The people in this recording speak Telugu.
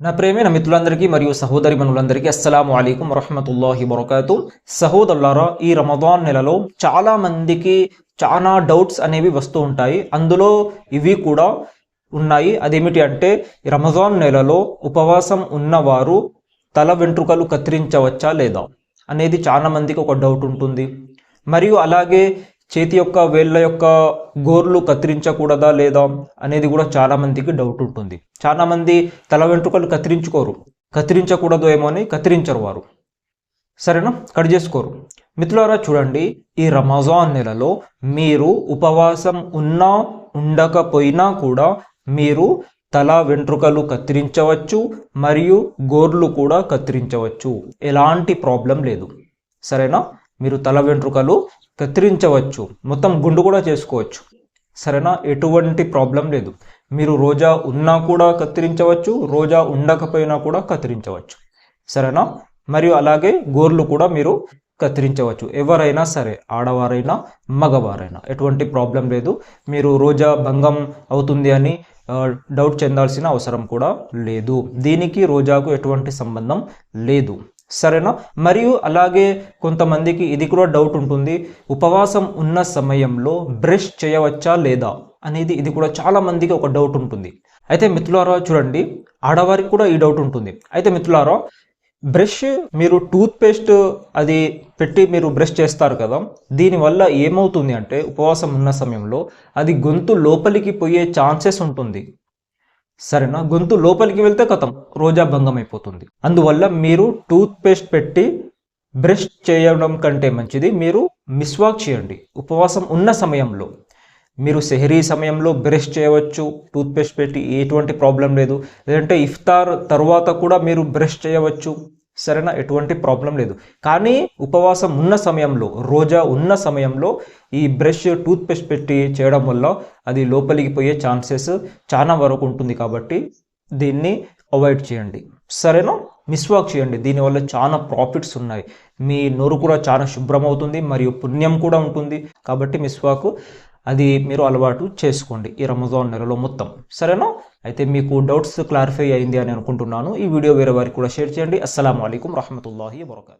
నా ప్రేమైన మిత్రులందరికీ మరియు సహోదరి మనులందరికీ అస్సలాము అలైకుం వరహమతుల్లాహి వరకాతు సహోదరులారా ఈ రమదాన్ నెలలో చాలా మందికి చాలా డౌట్స్ అనేవి వస్తూ ఉంటాయి. అందులో ఇవి కూడా ఉన్నాయి. అదేమిటి అంటే రమజాన్ నెలలో ఉపవాసం ఉన్నవారు తల వెంట్రుకలు కత్తిరించవచ్చా లేదా అనేది చాలా మందికి ఒక డౌట్ ఉంటుంది. మరియు అలాగే చేతి యొక్క వేళ్ళ యొక్క గోర్లు కత్తిరించకూడదా లేదా అనేది కూడా చాలా మందికి డౌట్ ఉంటుంది. చాలామంది తల వెంట్రుకలు కత్తిరించుకోరు. కత్తిరించకూడదు ఏమో అని కత్తిరించరు వారు. సరేనా? కట్ చేసుకోరు. మిత్రులారా చూడండి. ఈ రమజాన్ నెలలో మీరు ఉపవాసం ఉన్నా ఉండకపోయినా కూడా మీరు తల వెంట్రుకలు కత్తిరించవచ్చు మరియు గోర్లు కూడా కత్తిరించవచ్చు. ఎలాంటి ప్రాబ్లం లేదు. సరేనా? మీరు తల వెంట్రుకలు కత్తిరించవచ్చు. మొత్తం గుండు కూడా చేసుకోవచ్చు. సరేనా? ఎటువంటి ప్రాబ్లం లేదు. మీరు రోజా ఉన్నా కూడా కత్తిరించవచ్చు రోజా ఉండకపోయినా కూడా కత్తిరించవచ్చు. సరేనా? మరియు అలాగే గోర్లు కూడా మీరు కత్తిరించవచ్చు. ఎవరైనా సరే ఆడవారైనా మగవారైనా ఎటువంటి ప్రాబ్లం లేదు. మీరు రోజా భంగం అవుతుంది అని డౌట్ చెందాల్సిన అవసరం కూడా లేదు. దీనికి రోజాకు ఎటువంటి సంబంధం లేదు. సరేనా? మరియు అలాగే కొంతమందికి ఇది కూడా డౌట్ ఉంటుంది. ఉపవాసం ఉన్న సమయంలో బ్రష్ చేయవచ్చా లేదా అనేది ఇది కూడా చాలా మందికి ఒక డౌట్ ఉంటుంది. అయితే మిత్రులారా చూడండి ఆడవారికి కూడా ఈ డౌట్ ఉంటుంది. అయితే మిత్రులారా బ్రష్ మీరు టూత్ పేస్ట్ అది పెట్టి మీరు బ్రష్ చేస్తారు కదా దీనివల్ల ఏమవుతుంది అంటే ఉపవాసం ఉన్న సమయంలో అది గొంతు లోపలికి పోయే ఛాన్సెస్ ఉంటుంది. సరేనా? గొంతు లోపలికి వెళ్తే కథం రోజా భంగం అయిపోతుంది అందువల్ల మీరు టూత్ పేస్ట్ పెట్టి బ్రష్ చేయడం కంటే మంచిది. మీరు మిస్వాక్ చేయండి. ఉపవాసం ఉన్న సమయంలో. మీరు సెహరీ సమయంలో బ్రష్ చేయవచ్చు టూత్ పేస్ట్ పెట్టి ఎటువంటి ప్రాబ్లం లేదు. లేదంటే ఇఫ్తార్ తర్వాత కూడా మీరు బ్రష్ చేయవచ్చు. సరేనా ఎటువంటి ప్రాబ్లం లేదు. కానీ ఉపవాసం ఉన్న సమయంలో రోజా ఉన్న సమయంలో ఈ బ్రష్ టూత్పేస్ట్ పెట్టి చేయడం వల్ల అది లోపలికి పోయే ఛాన్సెస్ చాలా వరకు ఉంటుంది కాబట్టి దీన్ని అవాయిడ్ చేయండి. సరేనా? మిస్వాక్ చేయండి. దీనివల్ల చాలా ప్రాఫిట్స్ ఉన్నాయి. మీ నోరు కూడా చాలా శుభ్రం అవుతుంది మరియు పుణ్యం కూడా ఉంటుంది. కాబట్టి మిస్వాకు అది మీరు అలవాటు చేసుకోండి ఈ రమజాన్ నెలలో మొత్తం. సరేనా? అయితే మీకు డౌట్స్ క్లారిఫై అయింది అని అనుకుంటున్నాను. ఈ వీడియో వేరే వారికి కూడా షేర్ చేయండి. అస్సలం అయికం రహమతుల్లాహి వరకాతు